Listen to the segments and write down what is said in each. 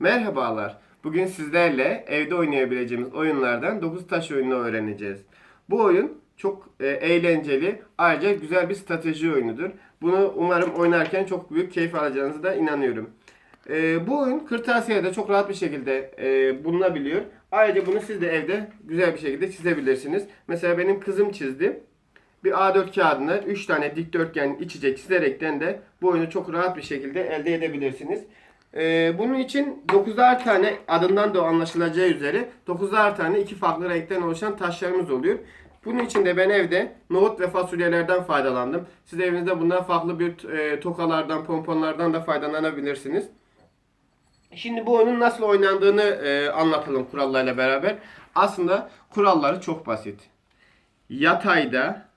Merhabalar. Bugün sizlerle evde oynayabileceğimiz oyunlardan 9 taş oyununu öğreneceğiz. Bu oyun çok e, eğlenceli, ayrıca güzel bir strateji oyunudur. Bunu umarım oynarken çok büyük keyif alacağınızı da inanıyorum. E, bu oyun kırtasiyede çok rahat bir şekilde e, bulunabiliyor. Ayrıca bunu siz de evde güzel bir şekilde çizebilirsiniz. Mesela benim kızım çizdi. Bir A4 kağıdına 3 tane dikdörtgen iç içe çizerekten de bu oyunu çok rahat bir şekilde elde edebilirsiniz. Ee, bunun için 9'ar tane adından da anlaşılacağı üzere 9'ar tane iki farklı renkten oluşan taşlarımız oluyor. Bunun için de ben evde nohut ve fasulyelerden faydalandım. Siz evinizde bundan farklı bir e, tokalardan, pomponlardan da faydalanabilirsiniz. Şimdi bu oyunun nasıl oynandığını e, anlatalım kurallarla beraber. Aslında kuralları çok basit. Yatayda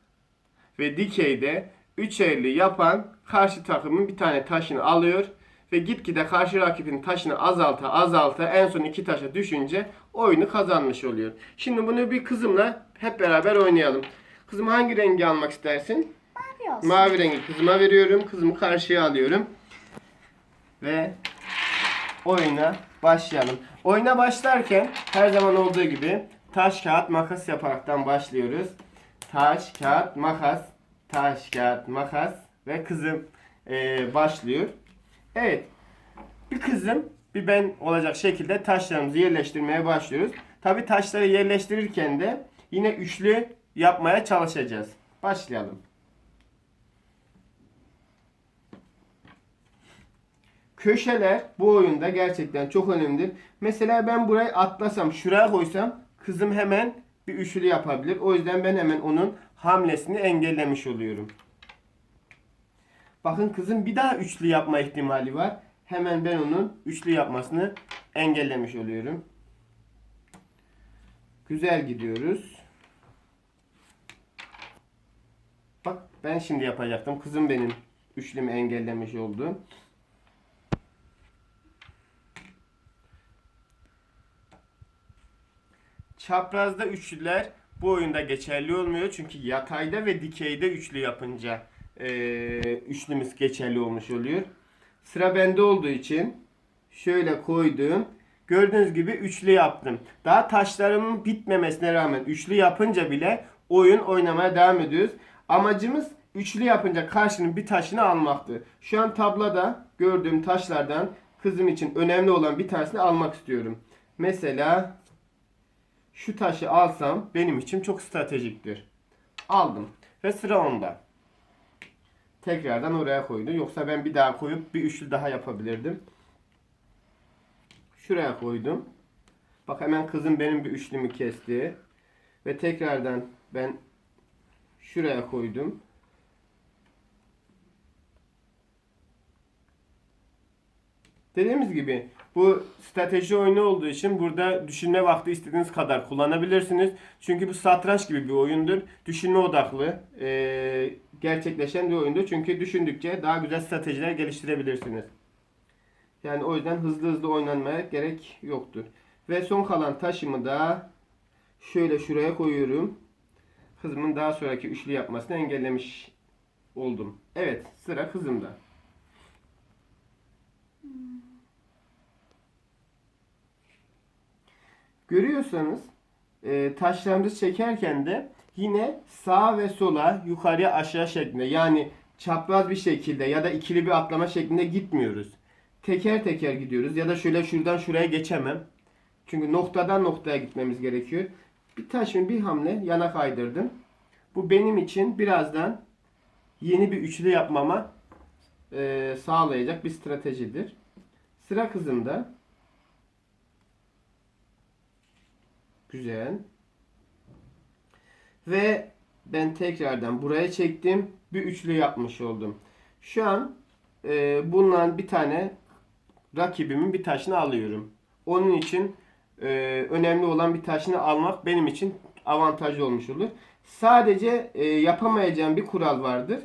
ve dikeyde üç elli yapan karşı takımın bir tane taşını alıyor ve gitgide karşı rakibin taşını azalta azalta en son iki taşa düşünce oyunu kazanmış oluyor. Şimdi bunu bir kızımla hep beraber oynayalım. Kızım hangi rengi almak istersin? Mavi olsun. Mavi rengi kızıma veriyorum. Kızımı karşıya alıyorum. Ve oyuna başlayalım. Oyuna başlarken her zaman olduğu gibi taş kağıt makas yaparaktan başlıyoruz. Taş kağıt makas, taş kağıt makas ve kızım eee, başlıyor. Evet. Bir kızım bir ben olacak şekilde taşlarımızı yerleştirmeye başlıyoruz. Tabi taşları yerleştirirken de yine üçlü yapmaya çalışacağız. Başlayalım. Köşeler bu oyunda gerçekten çok önemlidir. Mesela ben burayı atlasam, şuraya koysam kızım hemen bir üçlü yapabilir. O yüzden ben hemen onun hamlesini engellemiş oluyorum. Bakın kızım bir daha üçlü yapma ihtimali var. Hemen ben onun üçlü yapmasını engellemiş oluyorum. Güzel gidiyoruz. Bak ben şimdi yapacaktım. Kızım benim üçlümü engellemiş oldu. Çaprazda üçlüler bu oyunda geçerli olmuyor. Çünkü yatayda ve dikeyde üçlü yapınca eee üçlümüz geçerli olmuş oluyor. Sıra bende olduğu için şöyle koydum. Gördüğünüz gibi üçlü yaptım. Daha taşlarımın bitmemesine rağmen üçlü yapınca bile oyun oynamaya devam ediyoruz. Amacımız üçlü yapınca karşının bir taşını almaktı. Şu an tabloda gördüğüm taşlardan kızım için önemli olan bir tanesini almak istiyorum. Mesela şu taşı alsam benim için çok stratejiktir. Aldım ve sıra onda. Tekrardan oraya koydu. Yoksa ben bir daha koyup bir üçlü daha yapabilirdim. Şuraya koydum. Bak hemen kızım benim bir üçlümü kesti. Ve tekrardan ben şuraya koydum. Dediğimiz gibi bu strateji oyunu olduğu için burada düşünme vakti istediğiniz kadar kullanabilirsiniz. Çünkü bu satranç gibi bir oyundur. Düşünme odaklı eee, gerçekleşen bir oyundur. Çünkü düşündükçe daha güzel stratejiler geliştirebilirsiniz. Yani o yüzden hızlı hızlı oynanmaya gerek yoktur. Ve son kalan taşımı da şöyle şuraya koyuyorum. Kızımın daha sonraki üçlü yapmasını engellemiş oldum. Evet sıra kızımda. Görüyorsanız e, taşlarımızı çekerken de yine sağa ve sola yukarıya aşağı şeklinde yani çapraz bir şekilde ya da ikili bir atlama şeklinde gitmiyoruz. Teker teker gidiyoruz ya da şöyle şuradan şuraya geçemem. Çünkü noktadan noktaya gitmemiz gerekiyor. Bir taşın bir hamle yana kaydırdım. Bu benim için birazdan yeni bir üçlü yapmama e, sağlayacak bir stratejidir. Sıra kızımda. Güzel. Ve ben tekrardan buraya çektim. Bir üçlü yapmış oldum. Şu an e, bundan bir tane rakibimin bir taşını alıyorum. Onun için e, önemli olan bir taşını almak benim için avantajlı olmuş olur. Sadece e, yapamayacağım bir kural vardır.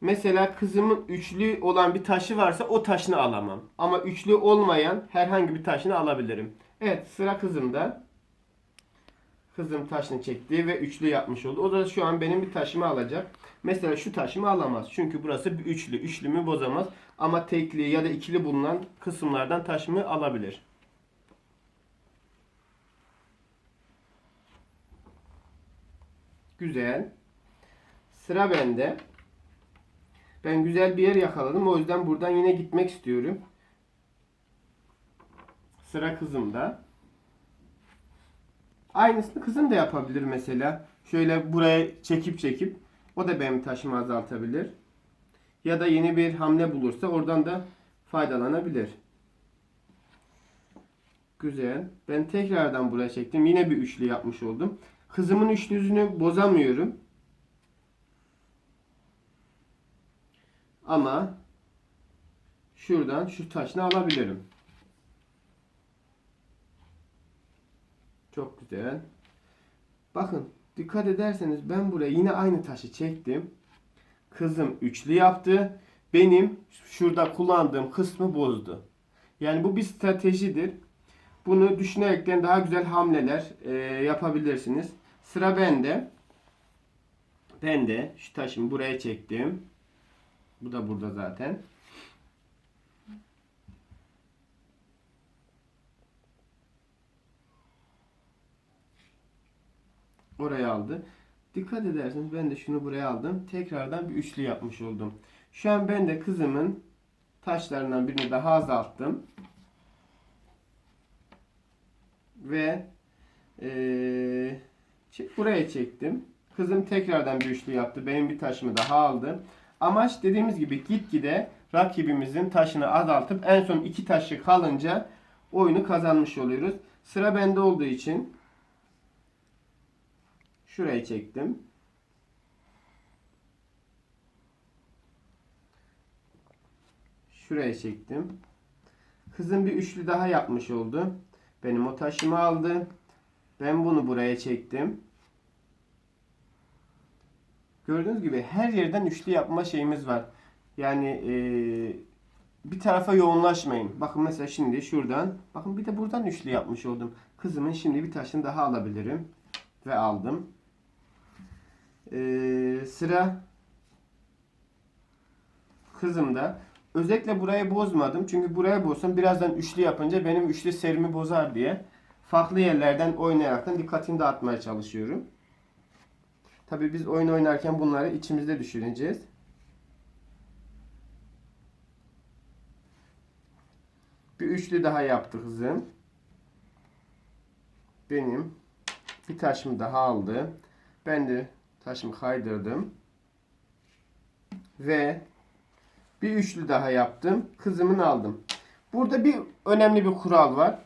Mesela kızımın üçlü olan bir taşı varsa o taşını alamam. Ama üçlü olmayan herhangi bir taşını alabilirim. Evet sıra kızımda. Kızım taşını çekti ve üçlü yapmış oldu. O da şu an benim bir taşımı alacak. Mesela şu taşımı alamaz. Çünkü burası bir üçlü. Üçlümü bozamaz. Ama tekli ya da ikili bulunan kısımlardan taşımı alabilir. Güzel. Sıra bende. Ben güzel bir yer yakaladım. O yüzden buradan yine gitmek istiyorum. Sıra kızımda. Aynısını kızım da yapabilir mesela. Şöyle buraya çekip çekip o da benim taşımı azaltabilir. Ya da yeni bir hamle bulursa oradan da faydalanabilir. Güzel. Ben tekrardan buraya çektim. Yine bir üçlü yapmış oldum. Kızımın üçlüsünü bozamıyorum. Ama şuradan şu taşını alabilirim. Çok güzel. Bakın dikkat ederseniz ben buraya yine aynı taşı çektim. Kızım üçlü yaptı. Benim şurada kullandığım kısmı bozdu. Yani bu bir stratejidir. Bunu düşünerekten daha güzel hamleler e, yapabilirsiniz. Sıra bende. Ben de şu taşımı buraya çektim. Bu da burada zaten. Oraya aldı. Dikkat ederseniz ben de şunu buraya aldım. Tekrardan bir üçlü yapmış oldum. Şu an ben de kızımın taşlarından birini daha azalttım. Ve çek- buraya çektim. Kızım tekrardan bir üçlü yaptı. Benim bir taşımı daha aldı. Amaç dediğimiz gibi gitgide rakibimizin taşını azaltıp en son iki taşı kalınca oyunu kazanmış oluyoruz. Sıra bende olduğu için şuraya çektim. Şuraya çektim. Kızım bir üçlü daha yapmış oldu. Benim o taşımı aldı. Ben bunu buraya çektim. Gördüğünüz gibi her yerden üçlü yapma şeyimiz var. Yani eee, bir tarafa yoğunlaşmayın. Bakın mesela şimdi şuradan. Bakın bir de buradan üçlü yapmış oldum. Kızımın şimdi bir taşını daha alabilirim. Ve aldım. Eee, sıra kızımda. Özellikle burayı bozmadım. Çünkü buraya bozsam birazdan üçlü yapınca benim üçlü serimi bozar diye farklı yerlerden oynayaraktan dikkatini dağıtmaya çalışıyorum. Tabii biz oyun oynarken bunları içimizde düşüneceğiz. Bir üçlü daha yaptı kızım. Benim bir taşımı daha aldı. Ben de taşımı kaydırdım. Ve bir üçlü daha yaptım. Kızımın aldım. Burada bir önemli bir kural var.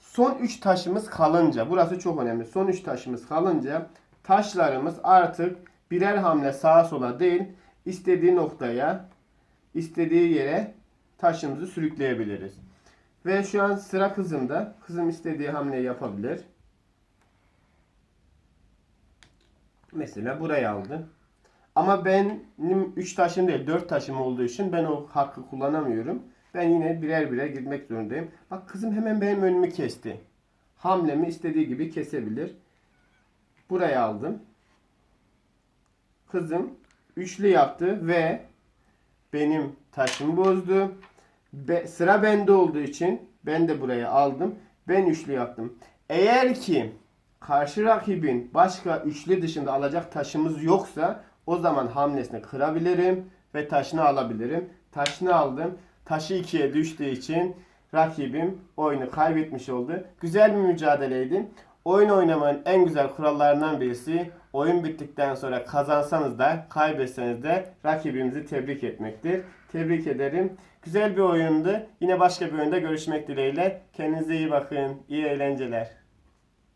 Son 3 taşımız kalınca, burası çok önemli. Son 3 taşımız kalınca taşlarımız artık birer hamle sağa sola değil, istediği noktaya, istediği yere taşımızı sürükleyebiliriz. Ve şu an sıra kızımda. Kızım istediği hamleyi yapabilir. Mesela buraya aldı. Ama benim 3 taşım değil 4 taşım olduğu için ben o hakkı kullanamıyorum. Ben yine birer birer girmek zorundayım. Bak kızım hemen benim önümü kesti. Hamlemi istediği gibi kesebilir. Buraya aldım. Kızım üçlü yaptı ve benim taşımı bozdu. Be- sıra bende olduğu için ben de buraya aldım. Ben üçlü yaptım. Eğer ki karşı rakibin başka üçlü dışında alacak taşımız yoksa o zaman hamlesini kırabilirim ve taşını alabilirim. Taşını aldım. Taşı ikiye düştüğü için rakibim oyunu kaybetmiş oldu. Güzel bir mücadeleydi. Oyun oynamanın en güzel kurallarından birisi oyun bittikten sonra kazansanız da kaybetseniz de rakibimizi tebrik etmektir. Tebrik ederim. Güzel bir oyundu. Yine başka bir oyunda görüşmek dileğiyle. Kendinize iyi bakın. İyi eğlenceler.